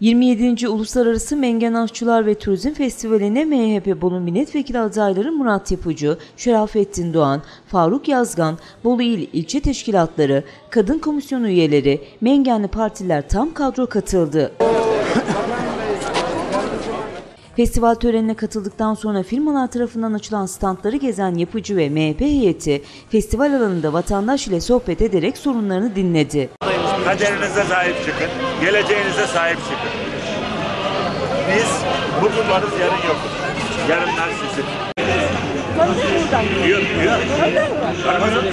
27. Uluslararası Mengen Aşçılar ve Turizm Festivali'ne MHP Bolu Milletvekili adayları Murat Yapıcı, Şerafettin Doğan, Faruk Yazgan, Bolu İl İlçe Teşkilatları, Kadın Komisyonu üyeleri, Mengenli partiler tam kadro katıldı. Festival törenine katıldıktan sonra firmalar tarafından açılan standları gezen yapıcı ve MHP heyeti festival alanında vatandaş ile sohbet ederek sorunlarını dinledi. Kaderinize sahip çıkın. Geleceğinize sahip çıkın. Biz bugün varız yarın yokuz. Yarınlar sizin. Diyor, diyor.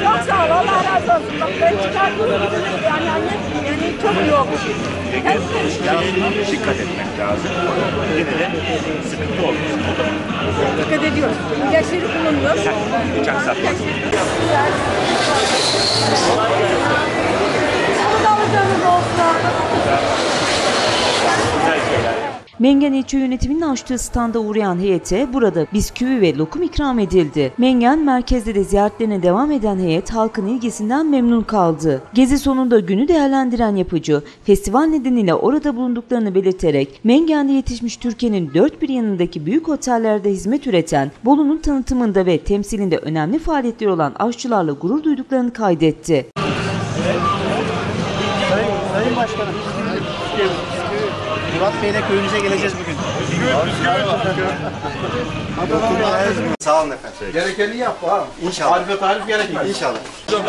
Çok sağ ol, Allah razı olsun. Bak ben gibi yani anne yani çok iyi olmuş. Yalnız dikkat etmek lazım. Yine de sıkıntı olmuş. Dikkat ediyoruz. İlaçları kullanıyoruz. Bıçak sapma. Bu da Mengen ilçe yönetiminin açtığı standa uğrayan heyete burada bisküvi ve lokum ikram edildi. Mengen merkezde de ziyaretlerine devam eden heyet halkın ilgisinden memnun kaldı. Gezi sonunda günü değerlendiren yapıcı festival nedeniyle orada bulunduklarını belirterek Mengen'de yetişmiş Türkiye'nin dört bir yanındaki büyük otellerde hizmet üreten Bolu'nun tanıtımında ve temsilinde önemli faaliyetleri olan aşçılarla gurur duyduklarını kaydetti. Sayın Başkanım. Murat Bey'le köyünüze geleceğiz bugün. Sağ olun efendim. Gerekeni yap ha. İnşallah. Tarife tarif gerekmez. İnşallah.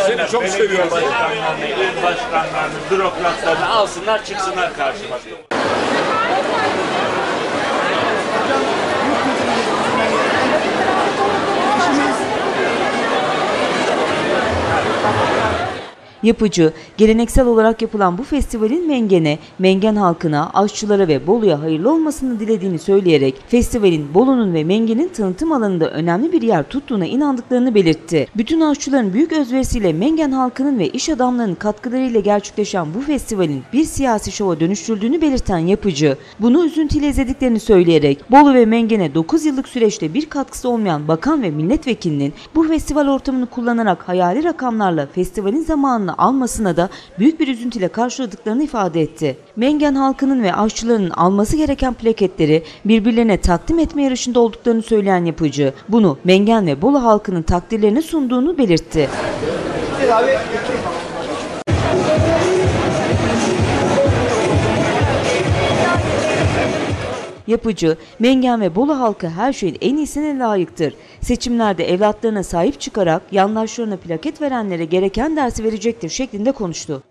Seni çok seviyorum. Başkanlarını, il başkanlarını, bürokratlarını alsınlar çıksınlar karşıma. Yapıcı, geleneksel olarak yapılan bu festivalin Mengen'e, Mengen halkına, aşçılara ve Bolu'ya hayırlı olmasını dilediğini söyleyerek festivalin Bolu'nun ve Mengen'in tanıtım alanında önemli bir yer tuttuğuna inandıklarını belirtti. Bütün aşçıların büyük özverisiyle Mengen halkının ve iş adamlarının katkılarıyla gerçekleşen bu festivalin bir siyasi şova dönüştürüldüğünü belirten Yapıcı, bunu üzüntüyle izlediklerini söyleyerek Bolu ve Mengen'e 9 yıllık süreçte bir katkısı olmayan bakan ve milletvekilinin bu festival ortamını kullanarak hayali rakamlarla festivalin zamanını almasına da büyük bir üzüntüyle karşıladıklarını ifade etti. Mengen halkının ve aşçılarının alması gereken plaketleri birbirlerine takdim etme yarışında olduklarını söyleyen yapıcı, bunu Mengen ve Bolu halkının takdirlerine sunduğunu belirtti. Yapıcı, Mengen ve Bolu halkı her şeyin en iyisine layıktır. Seçimlerde evlatlarına sahip çıkarak yandaşlarına plaket verenlere gereken dersi verecektir şeklinde konuştu.